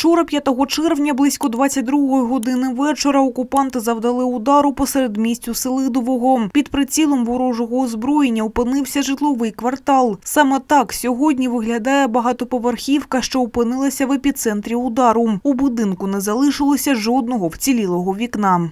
Вчора, 5 червня, близько 22 години вечора, окупанти завдали удару посеред містю Селидового. Під прицілом ворожого озброєння опинився житловий квартал. Саме так сьогодні виглядає багатоповерхівка, що опинилася в епіцентрі удару. У будинку не залишилося жодного вцілілого вікна.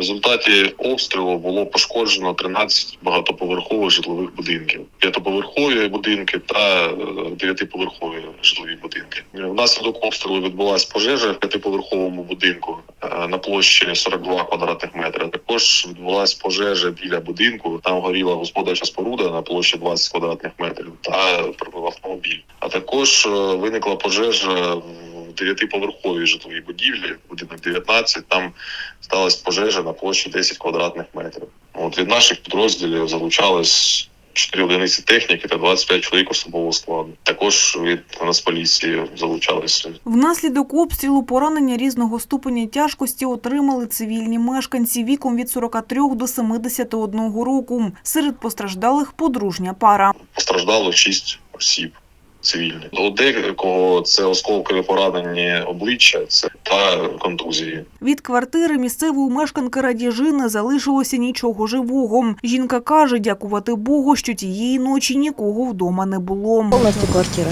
Результаті обстрілу було пошкоджено 13 багатоповерхових житлових будинків, п'ятоповерхові будинки та е, дев'ятиповерхові житлові будинки. Внаслідок обстрілу відбулася пожежа в п'ятиповерховому будинку е, на площі 42 квадратних метри. Також відбулася пожежа біля будинку. Там горіла господарча споруда на площі 20 квадратних метрів та автомобіль. А також е, виникла пожежа в дев'ятиповерховій житловій будівлі, будинок 19, там сталася пожежа на площі 10 квадратних метрів. От від наших підрозділів залучались 4 одиниці техніки та 25 чоловік особового складу. Також від Нацполіції залучалися. Внаслідок обстрілу поранення різного ступеня тяжкості отримали цивільні мешканці віком від 43 до 71 року. Серед постраждалих подружня пара. Постраждало 6 осіб Цивільні у декого це осколкові поранені обличчя, це та контузії. Від квартири місцевої мешканки Радіжи не залишилося нічого живого. Жінка каже, дякувати Богу, що тієї ночі нікого вдома не було. Полностью квартира.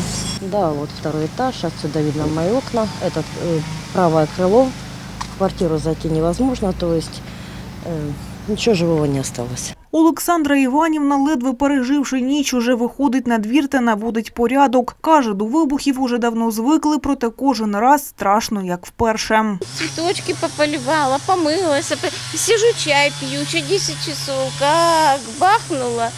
Да, вот второй этаж, отсюда видно мои окна. Этот э, правое крыло. В квартиру зайти невозможно, то есть э, ничего живого не осталось. Олександра Іванівна, ледве переживши ніч, уже виходить на двір та наводить порядок. Каже, до вибухів уже давно звикли, проте кожен раз страшно, як вперше. Цветочки пополивала, помылась, опа- сижу чай пью, еще 10 часов, как бахнула.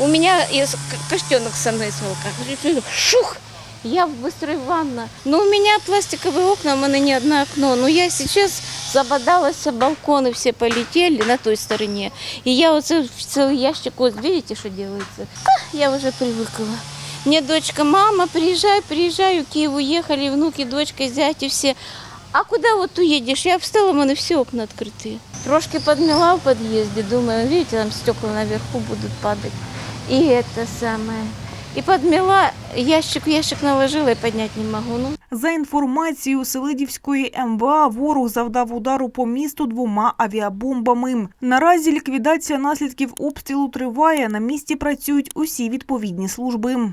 У меня из к- костенок со мной смолка. Шух! Я в быстрой ванна. Но у меня пластиковые окна, у меня не одно окно. Но я сейчас забодалась, а балконы все полетели на той стороне. И я вот це- целый ящик, вот видите, что делается? А, я уже привыкла. Мне дочка, мама, приезжай, приезжай, в Киев уехали, внуки, дочка, зяти все. А куда вот уедешь? Я встала, у мене все окна открыты. Трошки подмела в подъезде, думаю, видите, там стекла наверху будут падать. И это самое. И подмела, ящик ящик наложила и поднять не могу. Ну, За інформацією Селидівської МВА, ворог завдав удару по місту двома авіабомбами. Наразі ліквідація наслідків обстрілу триває. На місці працюють усі відповідні служби.